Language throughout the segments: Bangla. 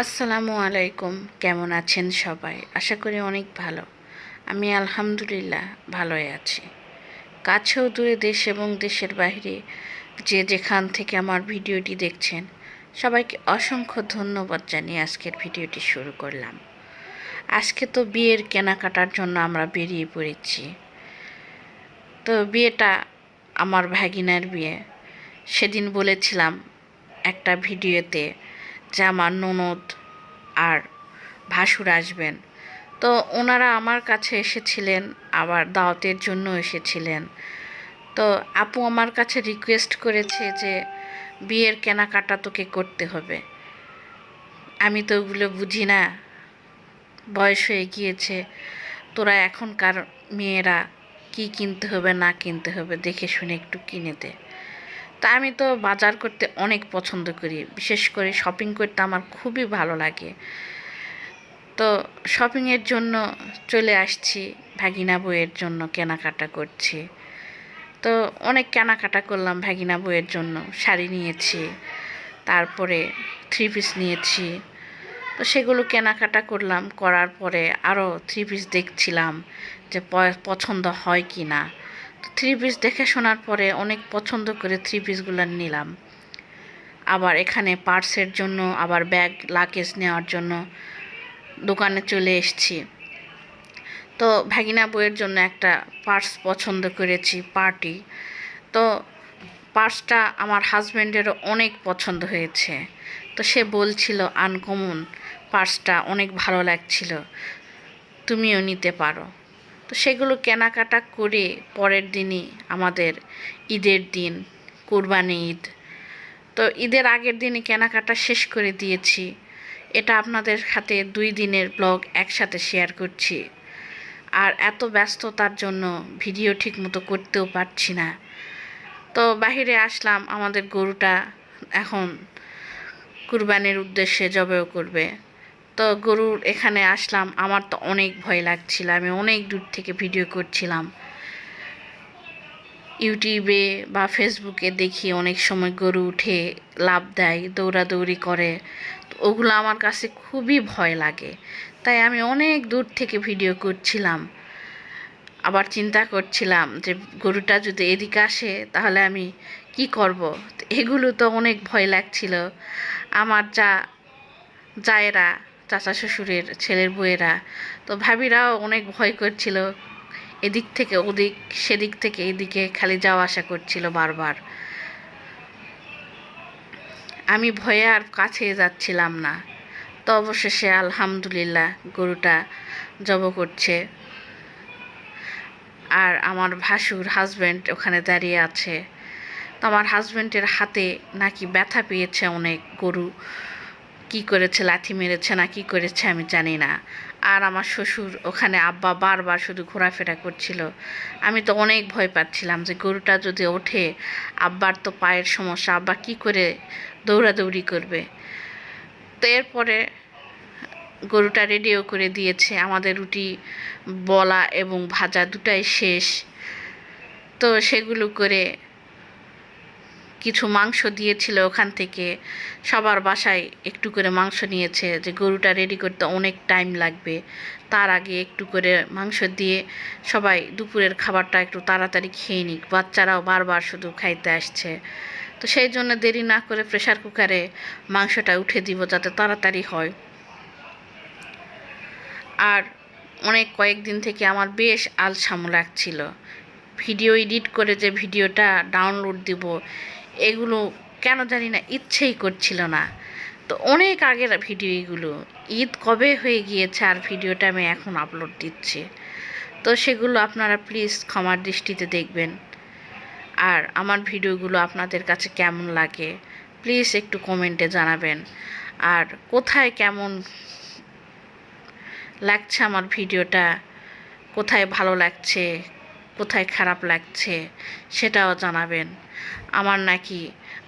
আসসালামু আলাইকুম। কেমন আছেন সবাই? আশা করি অনেক ভালো। আমি আলহামদুলিল্লাহ ভালোই আছি। কাছেও দূরে দেশ এবং দেশের বাইরে যে যেখান থেকে আমার ভিডিওটি দেখছেন, সবাইকে অসংখ্য ধন্যবাদ জানিয়ে আজকের ভিডিওটি শুরু করলাম। আজকে তো বিয়ের কেনাকাটার জন্য আমরা বেরিয়ে পড়েছি। তো বিয়েটা আমার ভাগিনার বিয়ে। সেদিন বলেছিলাম একটা ভিডিওতে আমার ননদ আর ভাসুর আসবেন। তো ওনারা আমার কাছে এসেছিলেন, আবার দাওয়াতের জন্য এসেছিলেন। তো আপু আমার কাছে রিকোয়েস্ট করেছে যে বিয়ের কেনাকাটা তোকে করতে হবে। আমি তো ওগুলো বুঝি না। বয়স হয়ে গিয়েছে। তোরা এখনকার মেয়েরা কি কিনতে হবে না কিনতে হবে দেখে শুনে একটু কিনে দে। তা আমি তো বাজার করতে অনেক পছন্দ করি। বিশেষ করে শপিং করতে আমার খুবই ভালো লাগে। তো শপিংয়ের জন্য চলে আসছি, ভাগিনা বইয়ের জন্য কেনাকাটা করছি। তো অনেক কেনাকাটা করলাম ভাগিনা বইয়ের জন্য, শাড়ি নিয়েছি, তারপরে থ্রি পিস নিয়েছি। তো সেগুলো কেনাকাটা করলাম, করার পরে আরও থ্রি পিস দেখছিলাম যে পছন্দ হয় কি না থ্রি পিস দেখে শোনার পরে অনেক পছন্দ করে থ্রি পিসগুলো নিলাম। আবার এখানে পার্সের জন্য, আবার ব্যাগ লাকেজ নেওয়ার জন্য দোকানে চলে এসেছি। তো ভাগিনা বইয়ের জন্য একটা পার্স পছন্দ করেছি, পার্টি। তো পার্সটা আমার হাজব্যান্ডেরও অনেক পছন্দ হয়েছে। তো সে বলছিল আনকমন পার্সটা অনেক ভালো লাগছিল, তুমিও নিতে পারো। তো সেগুলো কেনাকাটা করে পরের দিনই আমাদের ঈদের দিন, কোরবানি ঈদ। তো ঈদের আগের দিনই কেনাকাটা শেষ করে দিয়েছি। এটা আপনাদের হাতে দুই দিনের ব্লগ একসাথে শেয়ার করছি। আর এত ব্যস্ততার জন্য ভিডিও ঠিকমতো করতেও পারছি না। তো বাহিরে আসলাম, আমাদের গরুটা এখন কুরবানির উদ্দেশ্যে জবেও করবে। তো গরুর এখানে আসলাম, আমার তো অনেক ভয় লাগছিল, আমি অনেক দূর থেকে ভিডিও করছিলাম। ইউটিউবে বা ফেসবুকে দেখি অনেক সময় গরু উঠে লাভ দেয়, দৌড়াদৌড়ি করে, তো ওগুলো আমার কাছে খুবই ভয় লাগে। তাই আমি অনেক দূর থেকে ভিডিও করছিলাম। আবার চিন্তা করছিলাম যে গরুটা যদি এদিকে আসে তাহলে আমি কি করব? এগুলো তো অনেক ভয় লাগছিল। আমার যা, জায়েরা চাচা শ্বশুরের ছেলের বউয়েরা। তো ভাবিরাও অনেক ভয় করছিল। এদিক থেকে ওদিক, সেদিক থেকে এদিকে খালি যাওয়া আসা করছিল বারবার। আমি ভয়ে আর কাছে যাচ্ছিলাম না। তো অবশেষে আলহামদুলিল্লাহ গরুটা জব করছে। আর আমার ভাসুর হাজব্যান্ড ওখানে দাঁড়িয়ে আছে। তো আমার হাজব্যান্ডের হাতে নাকি ব্যথা পেয়েছে অনেক গরু। কি করেছে, লাথি মেরেছে না কি করেছে আমি জানি না। আর আমার শ্বশুর ওখানে আব্বা বারবার শুধু ঘোরাফেরা করছিল। আমি তো অনেক ভয় পাচ্ছিলাম যে গরুটা যদি ওঠে, আব্বার তো পায়ের সমস্যা, আব্বা কি করে দৌড়াদৌড়ি করবে? তো এরপরে গরুটা রেডিও করে দিয়েছে, আমাদের রুটি, বলা এবং ভাজা দুটাই শেষ। তো সেগুলো করে কিছু মাংস দিয়েছিল ওখান থেকে। সবার বাসায় একটু করে মাংস নিয়েছে যে গরুটা রেডি করতে অনেক টাইম লাগবে। তার আগে একটু করে মাংস দিয়ে সবাই দুপুরের খাবারটা একটু তাড়াতাড়ি খেয়ে নিক। বাচ্চারাও বারবার শুধু খাইতে আসছে। তো সেই জন্য দেরি না করে প্রেশার কুকারে মাংসটা উঠে দিব যাতে তাড়াতাড়ি হয়। আর অনেক কয়েকদিন থেকে আমার বেশ আলসাম লাগছিল। ভিডিও এডিট করে যে ভিডিওটা ডাউনলোড দিব এগুলো কেন জানি না, ইচ্ছেই করছিল না। তো অনেক আগের ভিডিও এগুলো। ঈদ কবে হয়ে গিয়েছে আর ভিডিওটা আমি এখন আপলোড দিচ্ছি। তো সেগুলো আপনারা প্লিজ ক্ষমার দৃষ্টিতে দেখবেন। আর আমার ভিডিওগুলো আপনাদের কাছে কেমন লাগে প্লিজ একটু কমেন্টে জানাবেন। আর কোথায় কেমন লাগছে আমার ভিডিওটা, কোথায় ভালো লাগছে কোথায় খারাপ লাগছে সেটাও জানাবেন। আমার নাকি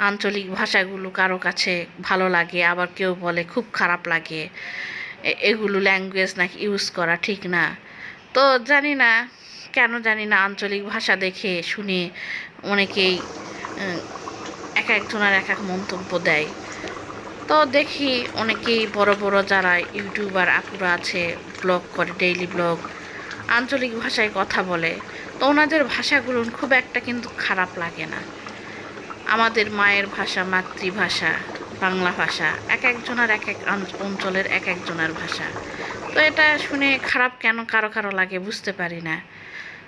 আঞ্চলিক ভাষাগুলো কারও কাছে ভালো লাগে, আবার কেউ বলে খুব খারাপ লাগে। এগুলো ল্যাঙ্গুয়েজ নাকি ইউজ করা ঠিক না। তো জানি না, কেন জানি না আঞ্চলিক ভাষা দেখে শুনে অনেকেই এক একজনের এক এক মন্তব্য দেয়। তো দেখি অনেকেই বড় বড় যারা ইউটিউবার আপুরা আছে, ব্লগ করে ডেইলি ব্লগ, আঞ্চলিক ভাষায় কথা বলে। তো ওনাদের ভাষাগুলো খুব একটা কিন্তু খারাপ লাগে না। আমাদের মায়ের ভাষা, মাতৃভাষা, বাংলা ভাষা, এক একজনের এক এক অঞ্চলের এক একজনের ভাষা। তো এটা শুনে খারাপ কেন কারও কারও লাগে বুঝতে পারি না।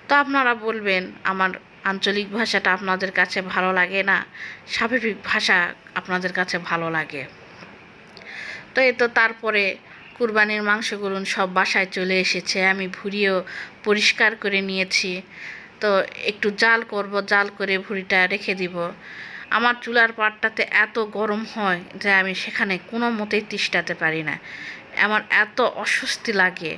তো আপনারা বলবেন, আমার আঞ্চলিক ভাষাটা আপনাদের কাছে ভালো লাগে না? স্বাভাবিক ভাষা আপনাদের কাছে ভালো লাগে? তো এ তো তারপরে কুরবানির মাংসগুলো সব বাসায় চলে এসেছে, আমি ভুড়িও পরিষ্কার করে নিয়েছি। তো একটু জাল করব, জাল করে ভুড়িটা রেখে দিব। আমার চুলার পাটটাতে এত গরম হয় যে আমি সেখানে কোনো মতেই তিষ্টাতে পারি না। আমার এত অস্বস্তি লাগে।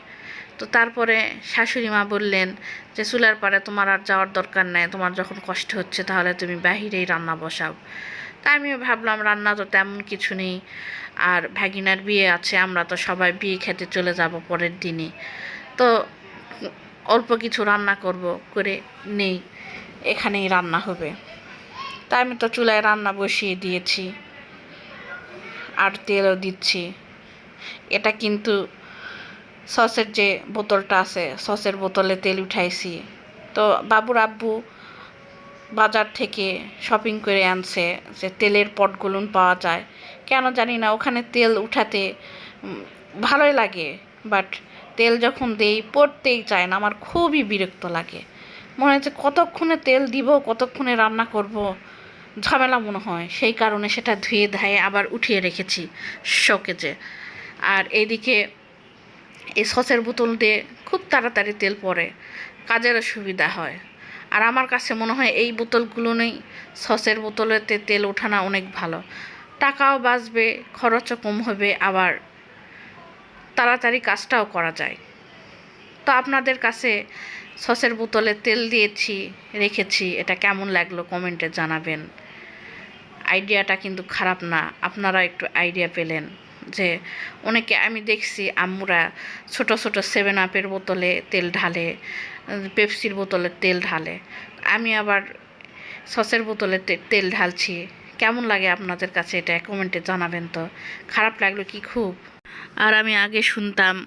তো তারপরে শাশুড়ি মা বললেন যে, চুলার পাড়ে তোমার আর যাওয়ার দরকার নেই, তোমার যখন কষ্ট হচ্ছে তাহলে তুমি বাহিরেই রান্না বসাও। তা আমিও ভাবলাম রান্না তো তেমন কিছু নেই। আর ভ্যাগিনার বিয়ে আছে, আমরা তো সবাই বিয়ে খেতে চলে যাব পরের দিনই তো অল্প কিছু রান্না করব করে নেই, এখানেই রান্না হবে। তা আমি তো চুলায় রান্না বসিয়ে দিয়েছি আর তেলও দিচ্ছি। এটা কিন্তু সসের যে বোতলটা আছে, সসের বোতলে তেল উঠাইছি। তো বাবুর আব্বু বাজার থেকে শপিং করে আনছে যে তেলের পটগুলো পাওয়া যায়। কেন জানি না, ওখানে তেল উঠাতে ভালোই লাগে। বাট তেল যখন দেই, পড়তেই চায় না, আমার খুবই বিরক্ত লাগে। মনে হচ্ছে কতক্ষণে তেল দিব, কতক্ষণে রান্না করব, ঝামেলা মনে হয়। সেই কারণে সেটা ধুয়ে ধায়ে আবার উঠিয়ে রেখেছি শোকেজে। আর এইদিকে এই সসের বোতল দিয়ে খুব তাড়াতাড়ি তেল পড়ে, কাজেরও সুবিধা হয়। আর আমার কাছে মনে হয় এই বোতলগুলো নেই। সসের বোতলেতে তেল ওঠানো অনেক ভালো। টাকাও বাঁচবে, খরচও কম হবে, আবার তাড়াতাড়ি কাজটাও করা যায়। তো আপনাদের কাছে সসের বোতলে তেল দিয়েছি, রেখেছি, এটা কেমন লাগল কমেন্টে জানাবেন। আইডিয়াটা কিন্তু খারাপ না আপনারা একটু আইডিয়া পেলেন। যে অনেকে আমি দেখছি আম্মুরা ছোট ছোট সেভেন আপের বোতলে তেল ঢালে পেপসির বোতলে তেল ঢালে। আমি আবার সসের বোতলে তেল ঢালছি। কেমন লাগে আপনাদের কাছে এটা? কমেন্টে জানাবেন তো। খারাপ লাগল কি খুব? আর আমি আগে শুনতাম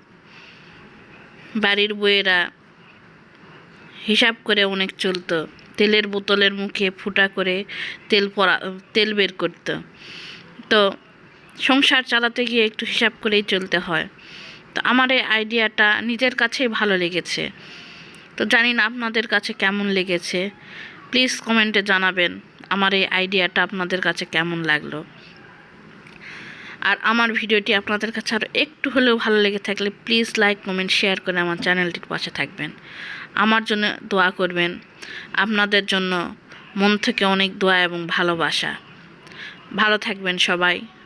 বাড়ির বউয়েরা হিসাব করে অনেক চলতো। তেলের বোতলের মুখে ফুটা করে তেল পরা, তেল বের করতো। তো সংসার চালাতে গিয়ে একটু হিসাব করেই চলতে হয়। তো আমার এই আইডিয়াটা নিজের কাছেই ভালো লেগেছে। তো জানি না আপনাদের কাছে কেমন লেগেছে। প্লিজ কমেন্টে জানাবেন আমার এই আইডিয়াটা আপনাদের কাছে কেমন লাগল। আর আমার ভিডিওটি আপনাদের কাছে আরও একটু হলেও ভালো লেগে থাকলে প্লিজ লাইক, কমেন্ট, শেয়ার করে আমার চ্যানেলটির পাশে থাকবেন। আমার জন্য দোয়া করবেন। আপনাদের জন্য মন থেকে অনেক দোয়া এবং ভালোবাসা। ভালো থাকবেন সবাই।